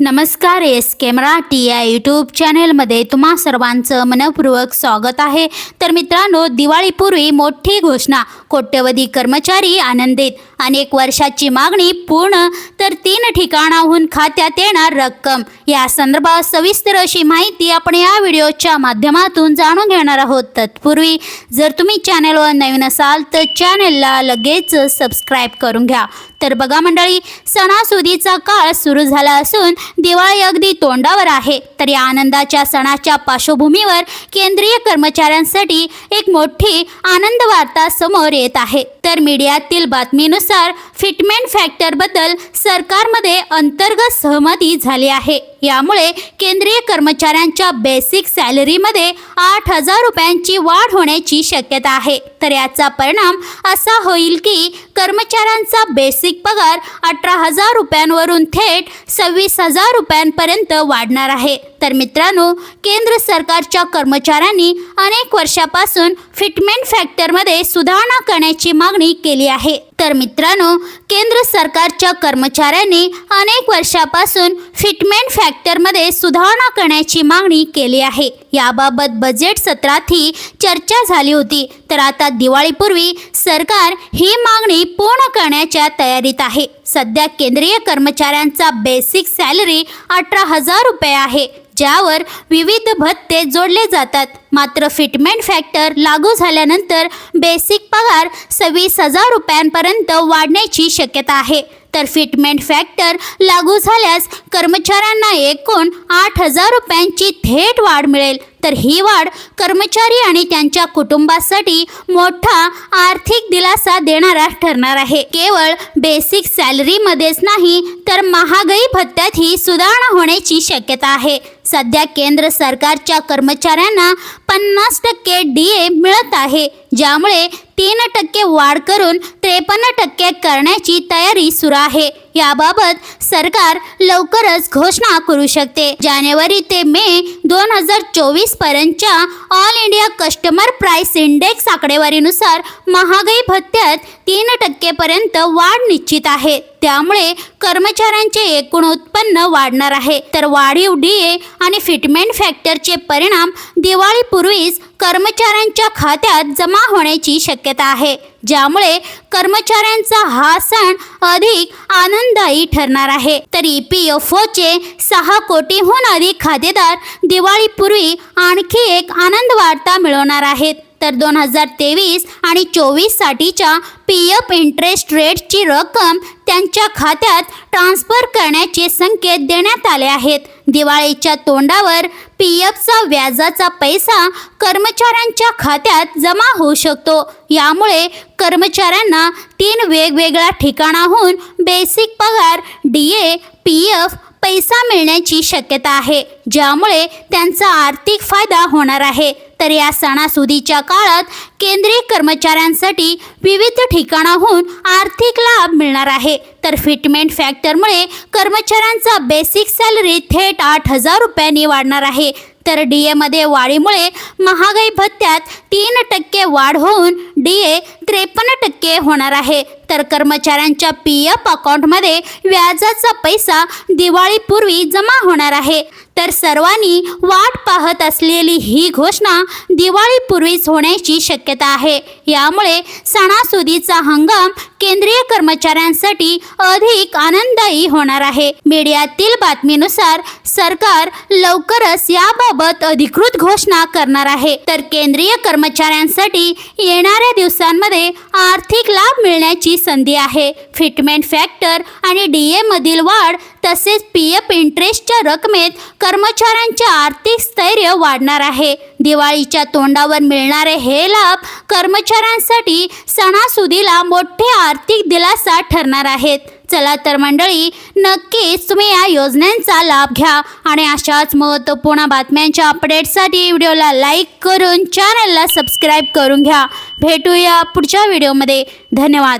नमस्कार एस के मराठी या यूट्यूब चॅनेलमध्ये तुम्हा सर्वांचं मनपूर्वक स्वागत आहे. तर मित्रांनो दिवाळीपूर्वी मोठी घोषणा कोट्यवधी कर्मचारी आनंदित अनेक वर्षाची मागणी पूर्ण तर तीन ठिकाणाहून खात्यात येणार रक्कम. या संदर्भात सविस्तर अशी माहिती आपण या व्हिडिओच्या माध्यमातून जाणून घेणार आहोत. तत्पूर्वी जर तुम्ही चॅनेलवर नवीन असाल तर चॅनेलला लगेच सबस्क्राईब करून घ्या. तर बघा मंडळी सणासुदीचा काळ सुरू झाला असून दिवाळी अगदी तोंडावर आहे. तर या आनंदाच्या सणाच्या पार्श्वभूमीवर केंद्रीय कर्मचाऱ्यांसाठी एक मोठी आनंद वार्ता समोर येत आहे. तर मीडियातील बातमीनुसार फिटमेंट फॅक्टरबद्दल सरकारमध्ये अंतर्गत सहमती झाली आहे. यामुळे केंद्रीय कर्मचाऱ्यांच्या बेसिक सॅलरीमध्ये आठ हजार रुपयांची वाढ होण्याची शक्यता आहे. तर याचा परिणाम असा होईल की कर्मचाऱ्यांचा बेसिक पगार अठरा हजार रुपयांवरून थेट सव्वीस हजार रुपयांपर्यंत वाढणार आहे. तर मित्रांनो केंद्र सरकारच्या कर्मचाऱ्यांनी अनेक वर्षापासून फिटमेंट फॅक्टरमध्ये सुधारणा करण्याची मागणी केली आहे. तर मित्रांनो केंद्र सरकारच्या कर्मचाऱ्यांनी अनेक वर्षापासून फिटमेंट फॅक्टरमध्ये सुधारणा करण्याची मागणी केली आहे. याबाबत बजेट सत्रातही चर्चा झाली होती. तर आता दिवाळीपूर्वी सरकार ही मागणी पूर्ण करण्याच्या तयारीत आहे. सध्या केंद्रीय कर्मचाऱ्यांचा बेसिक सॅलरी अठरा हजार रुपये आहे ज्यावर विविध भत्ते जोडले जातात. मात्र फिटमेंट फॅक्टर लागू झाल्यानंतर बेसिक पगार सव्वीस हजार रुपयांपर्यंत वाढण्याची शक्यता आहे. तर फिटमेंट फॅक्टर लागू झाल्यास कर्मचाऱ्यांना एकूण आठ हजार रुपयांची थेट वाढ मिळेल. तर ही वाढ कर्मचारी आणि त्यांच्या कुटुंबासाठी मोठा आर्थिक दिलासा देणारा ठरणार आहे. केवळ बेसिक सॅलरीमध्येच नाही तर महागाई भत्त्यात ही सुधारणा होण्याची शक्यता आहे. सध्या केंद्र सरकारच्या कर्मचाऱ्यांना पन्नास टक्के डी ए मिळत आहे ज्यामुळे तीन टक्के वाढ करून त्रेपन्न टक्के करण्याची तयारी सुरू आहे. याबाबत सरकार लवकरच घोषणा करू शकते. जानेवारी ते मे दोन हजार चोवीस पर्यंतच्या all India customer price index आकडेवारीनुसार महागाई भत्त्यात तीन टक्केपर्यंत वाढ निश्चित आहे. त्यामुळे कर्मचाऱ्यांचे एकूण उत्पन्न वाढणार आहे. तर वाढीव डीए आणि फिटमेंट फॅक्टरचे परिणाम दिवाळीपूर्वीच कर्मचाऱ्यांच्या खात्यात जमा होण्याची शक्यता आहे. ज्यामुळे कर्मचाऱ्यांचा हा सण अधिक आनंददायी ठरणार आहे. तर ई पी एफ ओचे सहा कोटीहून अधिक खातेदार दिवाळीपूर्वी आणखी एक आनंद वार्ता मिळवणार आहेत. तर दोन हजार तेवीस आणि चोवीससाठीच्या पी एफ इंटरेस्ट रेटची रक्कम त्यांच्या खात्यात ट्रान्स्फर करण्याचे संकेत देण्यात आले आहेत. दिवाळीच्या तोंडावर पी एफचा व्याजाचा पैसा कर्मचाऱ्यांच्या खात्यात जमा होऊ शकतो. यामुळे कर्मचाऱ्यांना तीन वेगवेगळ्या ठिकाणाहून बेसिक पगार डी ए पी एफ पैसा मिळण्याची शक्यता आहे ज्यामुळे त्यांचा आर्थिक फायदा होणार आहे. तर या सणासुदीच्या काळात केंद्रीय कर्मचाऱ्यांसाठी विविध ठिकाणाहून आर्थिक लाभ मिळणार आहे. तर फिटमेंट फॅक्टरमुळे कर्मचाऱ्यांचा बेसिक सॅलरी थेट आठ हजार रुपयांनी वाढणार आहे. तर डी एमध्ये वाढीमुळे महागाई भत्त्यात तीन टक्के वाढ होऊन डी ए त्रेपन्न टक्के होणार आहे. तर कर्मचाऱ्यांच्या पी एफ अकाउंटमध्ये व्याजाचा पैसा दिवाळीपूर्वी जमा होणार आहे. तर सर्वांनी वाट पाहत असलेली ही घोषणा दिवाळीपूर्वीच होण्याची शक्यता आहे. यामुळे सणासुदीचा हंगाम केंद्रीय कर्मचाऱ्यांसाठी अधिक आनंददायी होणार आहे. मीडियातील बातमीनुसार सरकार लवकरच याबाबत अधिकृत घोषणा करणार आहे. तर केंद्रीय कर्मचाऱ्यांसाठी येणाऱ्या दिवसांमध्ये आर्थिक लाभ मिळण्याची संधी आहे. फिटमेंट फॅक्टर आणि डी एमधील वाढ तसेच पी एफ इंटरेस्टच्या रकमेत कर्मचाऱ्यांचे आर्थिक स्थैर्य वाढणार आहे. दिवाळीच्या तोंडावर मिळणारे हे लाभ कर्मचाऱ्यांसाठी सणासुदीला मोठे आर्थिक दिलासा ठरणार आहेत. चला तर मंडळी नक्कीच तुम्ही या योजनांचा लाभ घ्या आणि अशाच महत्त्वपूर्ण बातम्यांच्या अपडेटसाठी व्हिडिओला लाईक करून चॅनलला सबस्क्राईब करून घ्या. भेटूया पुढच्या व्हिडिओमध्ये धन्यवाद.